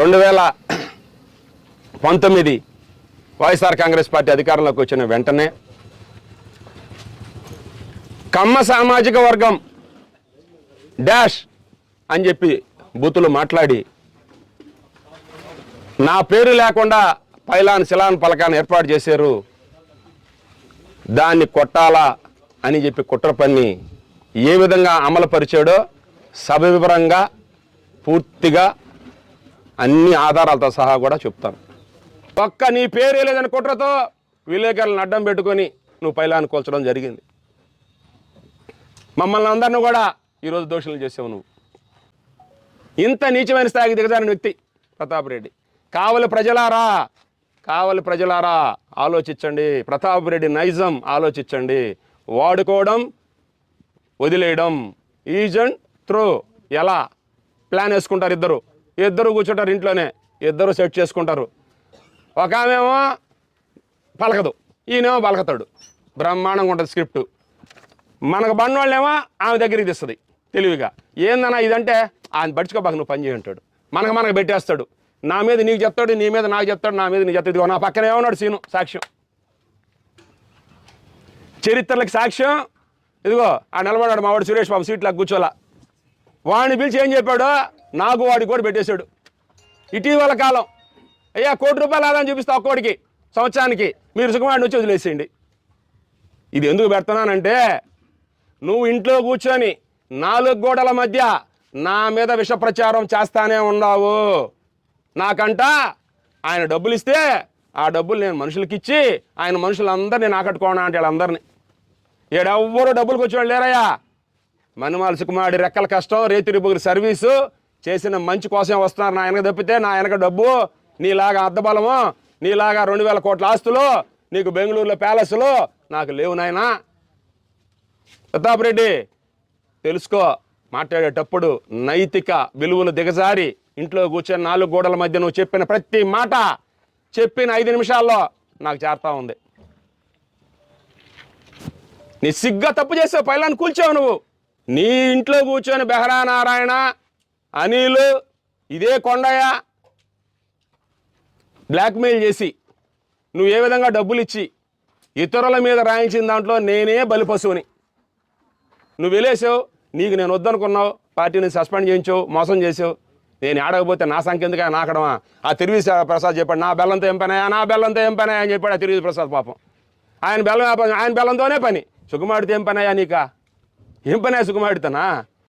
రెండు వేల పంతొమ్మిది వైఎస్ఆర్ కాంగ్రెస్ పార్టీ అధికారంలోకి వచ్చిన వెంటనే కమ్మ సామాజిక వర్గం డాష్ అని చెప్పి బూతులు మాట్లాడి నా పేరు లేకుండా పైలాన్ శిలాన్ పలకాన్ని ఏర్పాటు చేశారు. దాన్ని కొట్టాలా అని చెప్పి కుట్ర పని ఏ విధంగా అమలుపరిచాడో సవివరంగా పూర్తిగా అన్ని ఆధారాలతో సహా కూడా చెప్తాను. ఒక్క నీ పేరే లేదని కుట్రతో విలేకరులను అడ్డం పెట్టుకొని నువ్వు పైలాన్ని కూల్చడం జరిగింది. మమ్మల్ని అందరిని కూడా ఈరోజు దోషులు చేసావు నువ్వు. ఇంత నీచమైన స్థాయికి దిగజారిన వ్యక్తి ప్రతాప్ రెడ్డి. కావలి ప్రజలారా కావలి ప్రజలారా ఆలోచించండి. ప్రతాప్ రెడ్డి నైజం ఆలోచించండి. వాడుకోవడం వదిలేయడం ఈజ్ అండ్ త్రో ఎలా? ప్లాన్ వేసుకుంటారు ఇద్దరు. ఇద్దరు కూర్చుంటారు ఇంట్లోనే. ఇద్దరు సెట్ చేసుకుంటారు. ఒక ఆమెమో పలకదు. ఈయనేమో పలకతాడు. బ్రహ్మాండంగా ఉంటుంది స్క్రిప్ట్. మనకు బండోళ్ళేమో ఆమె దగ్గరికి తెస్తుంది తెలివిగా. ఏందన్నా ఇదంటే? ఆయన పడుచుకోబాక నువ్వు పని చేయంటాడు మనకు మనకు పెట్టేస్తాడు. నా మీద నీకు చెప్తాడు నీ మీద నాకు చెప్తాడు నా మీద నీకు చెప్తాడు. ఇదిగో నా పక్కనే ఉన్నాడు సీను సాక్ష్యం. చరిత్రలకు సాక్ష్యం. ఇదిగో ఆ నిలబడాడు మావాడు సురేష్ బాబు సీట్లకు కూర్చోలా వాడిని పిలిచి ఏం చెప్పాడు? నాకు వాడికి కూడా పెట్టేశాడు. ఇటీవల కాలం. అయ్యా కోటి రూపాయలు ఆదాయం చూపిస్తా ఒక్కోడికి సంవత్సరానికి మీరు సుఖమాడి నుంచి వదిలేసేయండి. ఇది ఎందుకు పెడుతున్నానంటే నువ్వు ఇంట్లో కూర్చొని నాలుగు గోడల మధ్య నా మీద విష ప్రచారం చేస్తానే ఉన్నావు. నాకంట ఆయన డబ్బులు ఇస్తే ఆ డబ్బులు నేను మనుషులకి ఇచ్చి ఆయన మనుషులందరినీ నాకట్టుకోనా అంటే వాళ్ళందరినీ. ఏడెవ్వరూ డబ్బులకు వచ్చేవాళ్ళు లేరయ్యా. మనుమాల సుకుమాడి రెక్కల కష్టం రేతిరి బుగురి సర్వీసు చేసిన మంచి కోసం వస్తున్నారు నా వెనక తప్పితే నా వెనక డబ్బు నీలాగా అద్దబలము నీలాగా రెండు వేల కోట్ల ఆస్తులు నీకు బెంగళూరులో ప్యాలెస్లు నాకు లేవు నాయనా. ప్రతాప్ రెడ్డి తెలుసుకో మాట్లాడేటప్పుడు నైతిక విలువలు దిగజారి ఇంట్లో కూర్చొని నాలుగు గోడల మధ్య నువ్వు చెప్పిన ప్రతి మాట చెప్పిన ఐదు నిమిషాల్లో నాకు చేరుతా ఉంది. నీ సిగ్గా తప్పు చేసావు పైలాన్ని కూల్చావు నువ్వు. నీ ఇంట్లో కూర్చొని బెహరా నారాయణ అనిల్ ఇదే కొండయ్య బ్లాక్మెయిల్ చేసి నువ్వు ఏ విధంగా డబ్బులు ఇచ్చి ఇతరుల మీద రాయించిన దాంట్లో నేనే బలిపశువుని? నువ్వు వెళ్ళేసావు నీకు నేను వద్దనుకున్నావు పార్టీని సస్పెండ్ చేయించావు మోసం చేసావు నేను ఆడకపోతే నా సంఖ్య ఎందుకు నాకడమా ఆ తిరువి ప్రసాద్ చెప్పాడు నా బెల్లంతో ఏం పనాయా నా బెల్లంతో ఏం పని? అని చెప్పాడు ఆ తిరువి ప్రసాద్ పాపం. ఆయన బెల్లం ఆయన బెల్లంతోనే పని. సుకుమారుడితో ఏం పనాయా నీకా? ఏం పని సుకుమాడితోనా